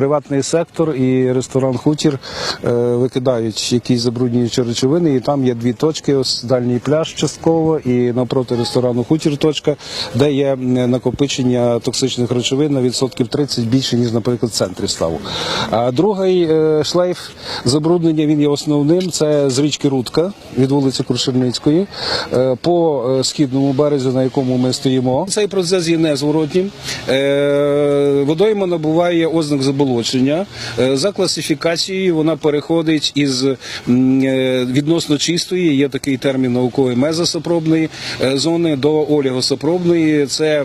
приватний сектор і ресторан Хутір е, викидають якісь забруднюючі речовини, і там є дві точки: ось дальній пляж частково, і навпроти ресторану Хутір точка, де є накопичення токсичних речовин на відсотків 30 більше, ніж, наприклад, в центрі ставу. А другий е, шлейф забруднення він є основним. Це з річки Рудка від вулиці Крушельницької е, по е, східному березі, на якому ми стоїмо. Цей процес є незворотнім. Е, Водойма набуває ознак заболочення. Е, За класифікацією вона переходить із е, відносно чистої, є такий термін науковий мезосапробної е, зони до олігосапробної. Це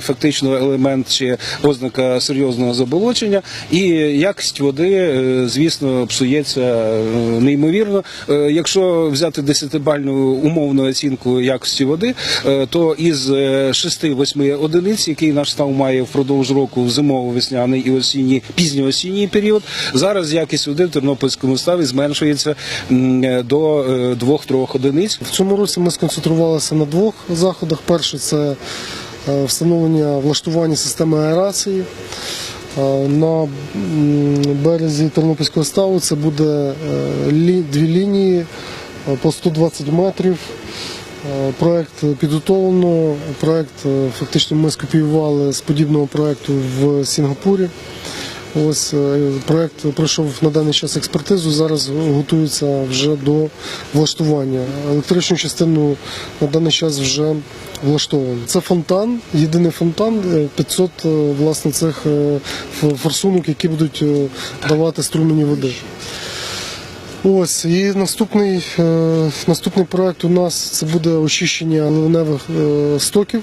фактично елемент чи ознака серйозного заболочення. І якість води, звісно, псується неймовірно. Якщо взяти 10-бальну умовну оцінку якості води, то із 6-8 одиниць, який наш став має впродовж року зимово-весняний і осінній, пізньоосінній період, зараз якість води в Тернопільському ставі зменшується е, до 2-3 одиниць. В цьому році ми сконцентрувалися на двох заходах. Перший це е, встановлення влаштування системи аерації. Е, На березі Тернопільського ставу це буде е, дві лінії е, по 120 метрів. Е, Проект підготовлено. Проект е, фактично ми скопіювали з подібного проекту в Сінгапурі. Ось е, проект пройшов на даний час експертизу. Зараз готується вже до влаштування. Електричну частину на даний час вже влаштовано. Це фонтан, єдиний фонтан, е, 500 е, власне цих е, форсунок, які будуть е, давати струмені води. Ось і наступний, е, наступний проект у нас це буде очищення ливневих е, стоків.